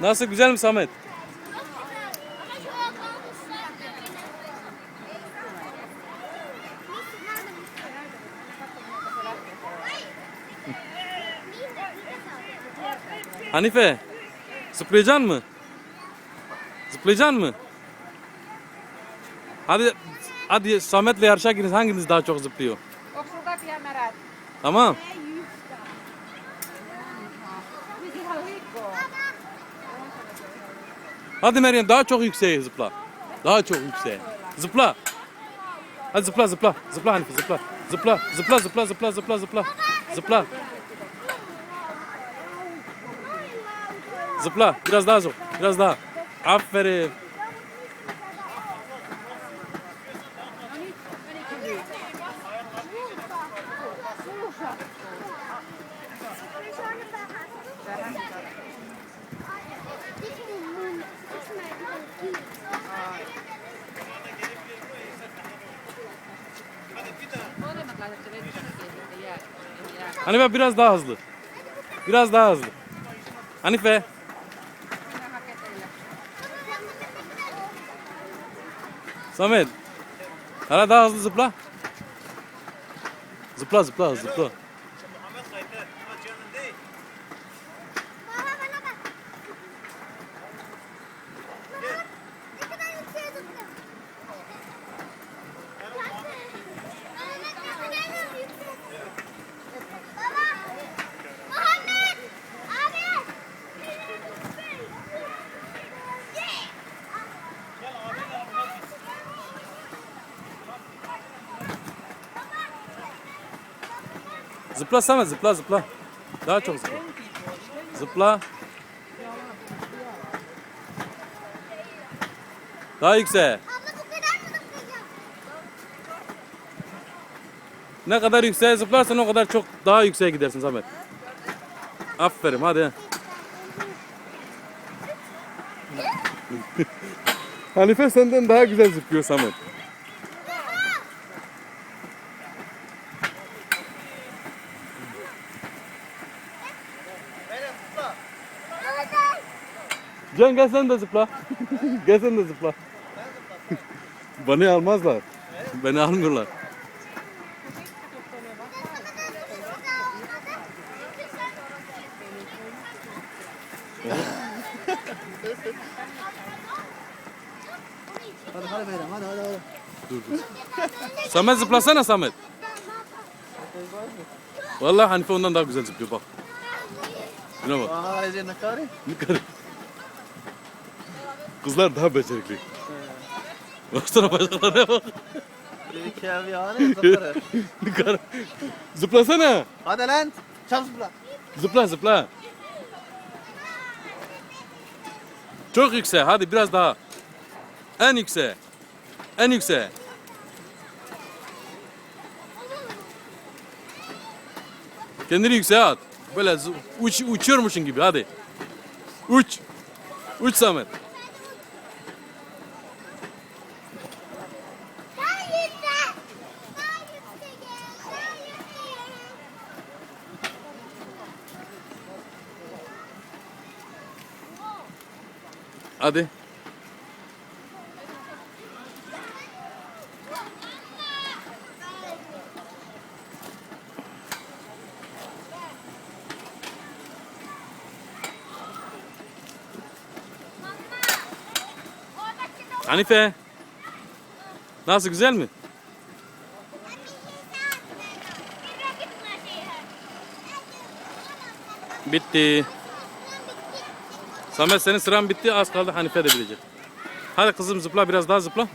Nasıl güzel mi Samet? Hanife, zıplayacaksın mı? Zıplayacaksın mı? Hadi, hadi Samet'le yarışa girin. Hanginiz daha çok zıplıyor? Kaikki märät? Tamam. Hadi Meryem daha çok yükseğe zıpla. Daha çok yükseğe. Zıpla. Hadi zıpla zıpla. Zıpla Hanife zıpla. Zıpla zıpla zıpla zıpla zıpla zıpla. Zıpla. Zıpla. Biraz daha zor. Biraz daha. Aferin. Hanife biraz daha hızlı. Biraz daha hızlı. Hanife. Samet. Hala daha hızlı zıpla. Zıpla zıpla zıpla. Zıpla Samet zıpla zıpla. Daha çok zıpla. Zıpla. Daha yükseğe. Ne kadar yükseğe zıplarsan o kadar çok daha yükseğe gidersin Samet. Aferin hadi. Hanife senden daha güzel zıplıyor Samet. Can gel sen de zıpla. gel sen de zıpla. Beni almazlar. Beni almıyorlar. Hadi hadi Meryem hadi hadi hadi. Dur dur. Samet zıplasana Samet. Vallahi Hanife ondan daha güzel zıplıyor bak. Şuna bak. Aa ne kadar? Ne kadar. Kızlar daha becerikli. Baksana başkalarına bak. Bir kevi yani zıpları. Ne kadar. Zıplasana. Hadi lan. Çabuk zıpla. Zıpla zıpla. Çok yüksek. Hadi biraz daha. En yüksek. En yüksek. Kendini yükseğe at. Böyle uç, uçuyormuşsun gibi hadi. Uç. Uç Samet. Hadi. Hanife. Nasıl güzel mi? Bitti. Samet senin sıran bitti. Az kaldı Hanife de bilecek. Hadi kızım zıpla biraz daha zıpla.